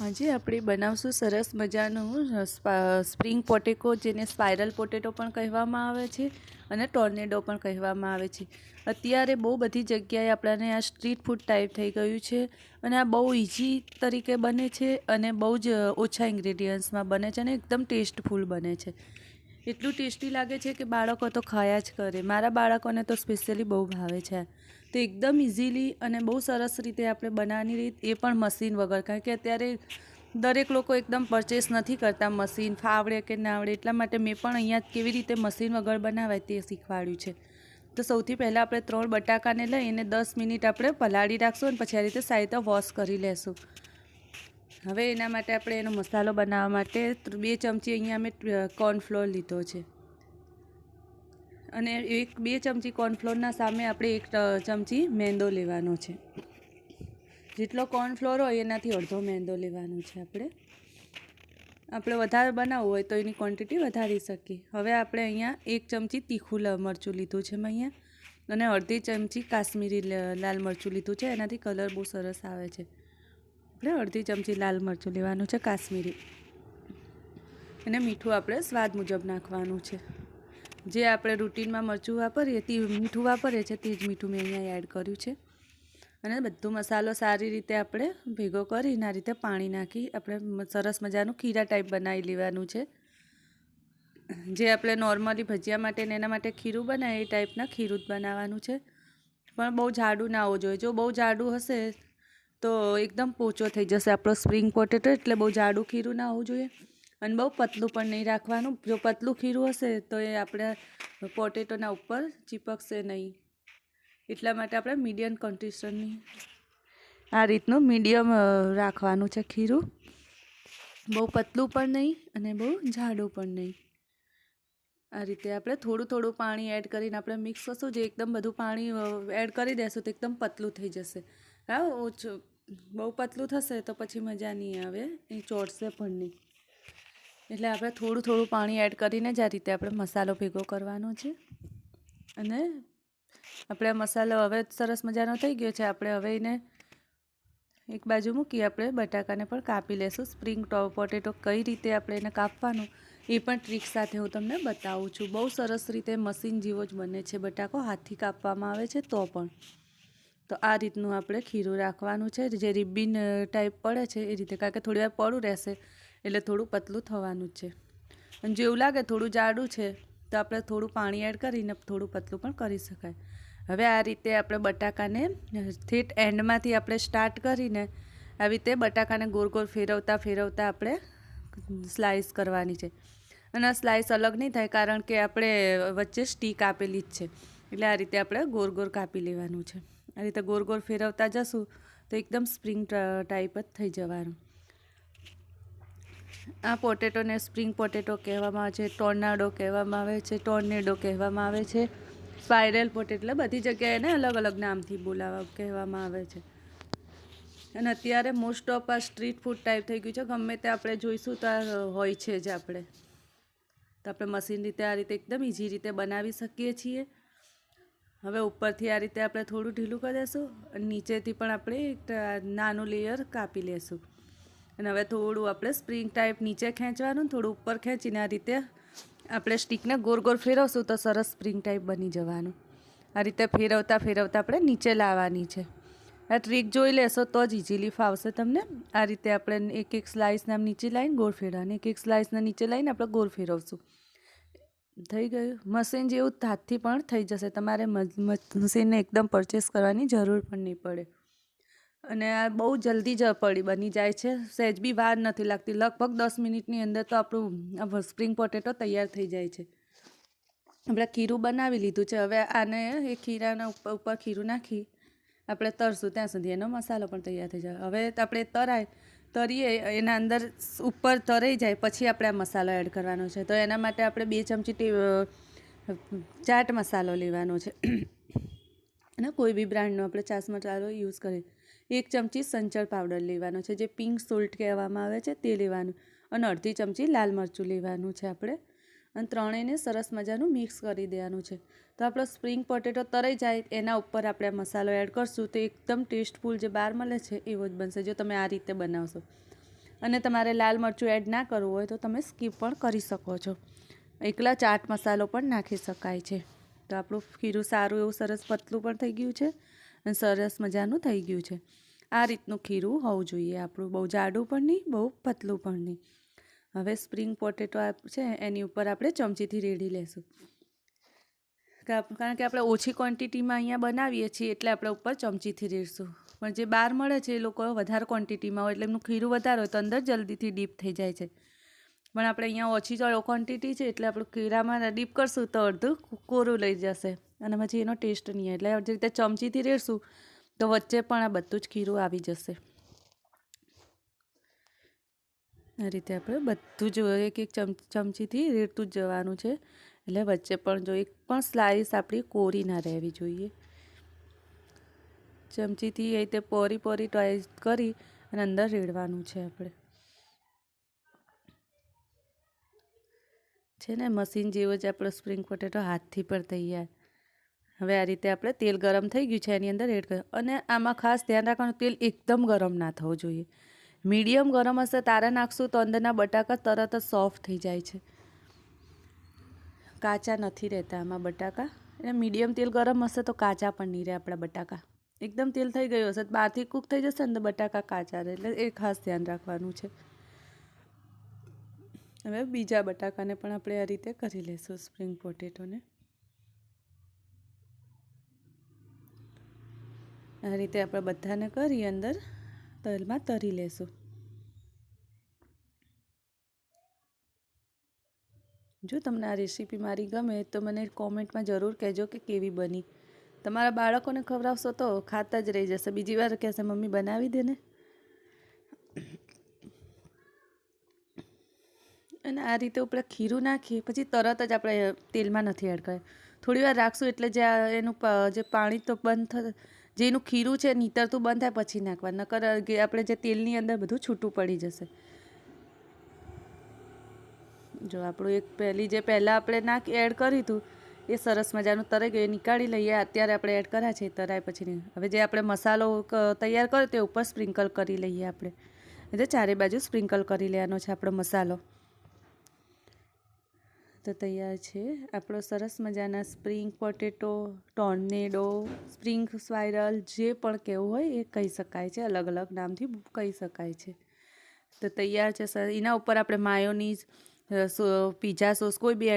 આજે આપણે બનાવશું સરસ મજાનું સ્પ્રિંગ પોટેટો જેને સ્પાઇરલ પોટેટો પણ કહેવામાં આવે છે અને ટોર્નેડો પણ કહેવામાં આવે છે. અત્યારે બહુ બધી જગ્યાએ આપણાને આ સ્ટ્રીટ ફૂડ ટાઈપ થઈ ગયું છે અને આ બહુ ઇઝી તરીકે બને છે અને બહુ જ ઓછા ઇન્ગ્રેડિયન્ટ્સમાં બને છે અને એકદમ ટેસ્ટફુલ બને છે. એટલું ટેસ્ટી લાગે છે કે બાળકો તો ખાયા જ કરે. મારા બાળકોને તો સ્પેશિયલી બહુ ભાવે છે. તો એકદમ ઇઝીલી અને બહુ સરસ રીતે આપણે બનાવવાની રીત એ પણ મશીન વગર. કારણ કે અત્યારે દરેક લોકો એકદમ પરચેસ નથી કરતા મશીન, ફાવડે કે ના આવડે, એટલા માટે મેં પણ અહીંયા કેવી રીતે મશીન વગર બનાવાય તે શીખવાડ્યું છે. તો સૌથી પહેલાં આપણે ત્રણ બટાકાને લઈ એને દસ મિનિટ આપણે પલાળી રાખશું અને પછી આ રીતે સાઈડ વોશ કરી લેશું. હવે એના માટે આપણે એનો મસાલો બનાવવા માટે બે ચમચી અહીંયા અમે કોર્નફ્લોર લીધો છે. અને એક બે ચમચી કોર્નફ્લોરના સામે આપણે એક ચમચી મેંદો લેવાનો છે. જેટલો કોર્નફ્લોર હોય એનાથી અડધો મેંદો લેવાનો છે આપણે. આપણે વધારે બનાવવું હોય તો એની ક્વોન્ટિટી વધારી શકીએ. હવે આપણે અહીંયા એક ચમચી તીખું મરચું લીધું છે મેં અહીંયા. અને અડધી ચમચી કાશ્મીરી લાલ મરચું લીધું છે. એનાથી કલર બહુ સરસ આવે છે. આપણે અડધી ચમચી લાલ મરચું લેવાનું છે કાશ્મીરી. અને મીઠું આપણે સ્વાદ મુજબ નાખવાનું છે. જે આપણે રૂટીનમાં મરચું વાપરીએ, તે મીઠું વાપરીએ છીએ, તે જ મીઠું મેં અહીંયા એડ કર્યું છે. અને બધો મસાલો સારી રીતે આપણે ભેગો કરીને આ રીતે પાણી નાખી આપણે સરસ મજાનું ખીરા ટાઈપ બનાવી લેવાનું છે. જે આપણે નોર્મલી ભજીયા માટે ને એના માટે ખીરું બનાવે એ ટાઈપના ખીરું જ બનાવવાનું છે. પણ બહુ જાડું ના હોવું જોઈએ. જો બહુ જાડું હશે તો એકદમ પોચો થઈ જશે આપણો સ્પ્રિંગ પોટેટો એટલે બહુ જાડું ખીરું ના હોવું જોઈએ. અને બહુ પતલું પણ નહીં રાખવાનું. જો પતલું ખીરું હશે તો એ આપણે પોટેટોના ઉપર ચીપકશે નહીં. એટલા માટે આપણે મીડિયમ કન્ડિશનની આ રીતનું મીડિયમ રાખવાનું છે ખીરું. બહુ પતલું પણ નહીં અને બહુ જાડું પણ નહીં. આ રીતે આપણે થોડું થોડું પાણી એડ કરીને આપણે મિક્સ કરશું. જે એકદમ બધું પાણી એડ કરી દેશું તો એકદમ પતલું થઈ જશે. હા, ઓછું, બહુ પતલું થશે તો પછી મજા નહીં આવે. એ ચોટશે પણ નહીં. એટલે આપણે થોડું થોડું પાણી એડ કરીને જ આ રીતે આપણે મસાલો ભેગો કરવાનો છે. અને આપણે મસાલો હવે સરસ મજાનો થઈ ગયો છે. આપણે હવે એને એક બાજુ મૂકી આપણે બટાકાને પણ કાપી લેશું. સ્પ્રિંગ ટો પોટેટો કઈ રીતે આપણે એને કાપવાનું એ પણ ટ્રીક સાથે હું તમને બતાવું છું. બહુ સરસ રીતે મશીન જેવો જ બને છે બટાકો. હાથથી કાપવામાં આવે છે તો પણ. તો આ રીતનું આપણે ખીરું રાખવાનું છે. જે રિબિન ટાઈપ પડે છે એ રીતે. કારણ કે થોડી વાર પડું રહેશે. એટલે થોડું પતલું થવાનું જ છે. અને જેવું લાગે થોડું જાડું છે, તો આપણે થોડું પાણી એડ કરીને થોડું પતલું પણ કરી શકાય. હવે આ રીતે આપણે બટાકાને થેટ એન્ડમાંથી આપણે સ્ટાર્ટ કરીને આવી રીતે બટાકાને ગોળ ગોળ ફેરવતા ફેરવતા આપણે સ્લાઈસ કરવાની છે. અને સ્લાઈસ અલગ નહીં થાય કારણ કે આપણે વચ્ચે સ્ટીક આપેલી જ છે. એટલે આ રીતે આપણે ગોળ ગોળ કાપી લેવાનું છે. આ રીતે ગોળ ગોળ ફેરવતા જશું તો એકદમ સ્પ્રિંગ ટાઈપ જ થઈ જવાનું. આ પોટેટોને સ્પ્રિંગ પોટેટો કહેવામાં આવે છે, ટોર્નાડો કહેવામાં આવે છે, ટોર્નેડો કહેવામાં આવે છે, સ્પાઇરલ પોટેટો બધી જગ્યાએ એને અલગ અલગ નામથી બોલાવા કહેવામાં આવે છે. અને અત્યારે મોસ્ટ ઓફ આ સ્ટ્રીટ ફૂડ ટાઈપ થઈ ગયું છે, ગમે તે આપણે જોઈશું તો હોય છે જ આપણે. તો આપણે મશીન રીતે આ રીતે એકદમ ઇઝી રીતે બનાવી શકીએ છીએ. હવે ઉપરથી આ રીતે આપણે થોડું ઢીલું કરી અને નીચેથી પણ આપણે એક નાનું લેયર કાપી લેશું. અને હવે થોડું આપણે સ્પ્રિંગ ટાઈપ નીચે ખેંચવાનું, થોડું ઉપર ખેંચીને આ રીતે આપણે સ્ટીકને ગોળ ગોળ ફેરવશું તો સરસ સ્પ્રિંગ ટાઈપ બની જવાનું. આ રીતે ફેરવતા ફેરવતા આપણે નીચે લાવવાની છે. આ ટ્રીક જોઈ લેશો તો જ ઇઝીલી ફાવશે તમને. આ રીતે આપણે એક એક સ્લાઇસને આમ નીચે લાવીને ગોળ ફેરવાની એક એક સ્લાઇસને નીચે લાવીને આપણે ગોળ ફેરવશું. થઈ ગયું? મશીન જેવું હાથથી પણ થઈ જશે. તમારે મશીનને એકદમ પરચેસ કરવાની જરૂર પણ નહીં પડે. અને આ બહુ જલ્દી જ પડી, બની જાય છે. સહેજ બી વાર નથી લાગતી. લગભગ દસ મિનિટની અંદર તો આપણું આ સ્પ્રિંગ પોટેટો તૈયાર થઈ જાય છે. આપણે ખીરું બનાવી લીધું છે. હવે આને એ ખીરાના ઉપર ઉપર ખીરું નાખી આપણે તરશું. ત્યાં સુધી એનો મસાલો પણ તૈયાર થઈ જાય. હવે આપણે તરાય, તરીએ, એના અંદર ઉપર તરાઈ જાય, પછી આપણે આ મસાલો એડ કરવાનો છે. તો એના માટે આપણે બે ચમચી ચાટ મસાલો લેવાનો છે. અને કોઈ બી બ્રાન્ડનો આપણે ચાસ મસાલો યુઝ કરીએ. એક ચમચી સંચળ પાવડર લેવાનો છે, જે પિંક સોલ્ટ કહેવામાં આવે છે, તે લેવાનું. અને અડધી ચમચી લાલ મરચું લેવાનું છે આપણે. અને ત્રણેયને સરસ મજાનું મિક્સ કરી દેવાનું છે. તો આપણો સ્પ્રિંગ પોટેટો તરાઈ જાય, એના ઉપર આપણે મસાલો એડ કરશું તો એકદમ ટેસ્ટફુલ જે બહાર મળે છે, એવો જ બનશે, જો તમે આ રીતે બનાવશો. અને તમારે લાલ મરચું એડ ના કરવું હોય તો તમે સ્કીપ પણ કરી શકો છો. એકલા ચાટ મસાલો પણ નાખી શકાય છે. તો આપણું ખીરું સારું એવું સરસ પતલું પણ થઈ ગયું છે. અને સરસ મજાનું થઈ ગયું છે. આ રીતનું ખીરું હોવું જોઈએ આપણું. બહુ જાડું પણ નહીં, બહુ પતલું પણ નહીં. હવે સ્પ્રિંગ પોટેટો છે, એની ઉપર આપણે ચમચીથી રેડી લેશું. કારણ કે આપણે ઓછી ક્વોન્ટિટીમાં અહીંયા બનાવીએ છીએ એટલે આપણે ઉપર ચમચીથી રેડશું. પણ જે બહાર મળે છે એ લોકો વધારે ક્વોન્ટિટીમાં હોય એટલે એમનું ખીરું વધારે હોય તો અંદર જલ્દીથી ડીપ થઈ જાય છે. પણ આપણે અહીંયા ઓછી ક્વોન્ટિટી છે એટલે આપણે ખીરામાં ડીપ કરશું તો અડધું કોરું લઈ જશે. અને પછી એનો ટેસ્ટ નહીં એટલે જે રીતે ચમચીથી રેડશું, તો વચ્ચે પણ આ બધું જ ખીરું આવી જશે. આ રીતે આપણે બધું જ એક એક ચમ, ચમચીથી રેડતું જ જવાનું છે. એટલે વચ્ચે પણ જો એક પણ સ્લાઈસ આપણી કોરી ના રહેવી જોઈએ. ચમચીથી એ રીતે પોરી પોરી ટોઈસ કરી અને અંદર રેડવાનું છે આપણે. છે ને, મશીન જેવો જ આપણો સ્પ્રિંગ પોટેટો હાથથી પણ તૈયાર. હવે આ રીતે આપણે તેલ ગરમ થઈ ગયું છે, એની અંદર એડ કર અને આમાં ખાસ ધ્યાન રાખવાનું, તેલ એકદમ ગરમ ના થવું જોઈએ. મીડિયમ ગરમ હશે, તારે નાખશું તો અંદરના બટાકા તરત જ સોફ્ટ થઈ જાય છે. કાચા નથી રહેતા આમાં બટાકા. એટલે મીડિયમ તેલ ગરમ હશે તો કાચા પણ નહીં રહે આપણા બટાકા. એકદમ તેલ થઈ ગયું હશે, બહારથી કૂક થઈ જશે ને બટાકા કાચા રહે. એટલે એ ખાસ ધ્યાન રાખવાનું છે. હવે બીજા બટાકાને પણ આપણે આ રીતે કરી લઈશું સ્પ્રિંગ પોટેટોને આ રીતે આપણે બધાને કરી અંદર તલમાં તરી લેશું. જો તમને આ રેસીપી મારી ગમે તો મને કોમેન્ટમાં જરૂર કહેજો કે કેવી બની. તમારા બાળકોને ખવડાવશો તો ખાતા જ રહી જશે. બીજી વાર કહેશે, મમ્મી, બનાવી દે ને. અને આ રીતે ઉપર ખીરું નાખીએ પછી તરત જ આપણે તેલમાં નથી એડ કરે થોડી વાર રાખશું એટલે જે એનું જે પાણી તો બંધ થ જે એનું ખીરું છે નીતરતું બંધ થાય પછી નાખવા, નકર આપણે જે તેલની અંદર બધું છૂટું પડી જશે. જો આપણું એક પહેલી જે પહેલાં આપણે નાખ, એડ કર્યું હતું એ સરસ મજાનું તરાઈ ગયું, એ નીકાળી લઈએ, અત્યારે આપણે એડ કર્યા છે તરાય પછી હવે જે આપણે મસાલો તૈયાર કર્યો તે ઉપર સ્પ્રિંકલ કરી લઈએ આપણે. એટલે ચારે બાજુ સ્પ્રિંકલ કરી લેવાનો છે આપણો મસાલો. તો તૈયાર છે. આપણો સરસ મજાના spring potato, tornado, spring swirl જે પણ કહેવું હોય એ કહી શકાય છે. અલગ અલગ નામથી કહી શકાય છે. તો તૈયાર છે સર. એના ઉપર આપણે માયોનીઝ પીઝા સોસ કોઈ બી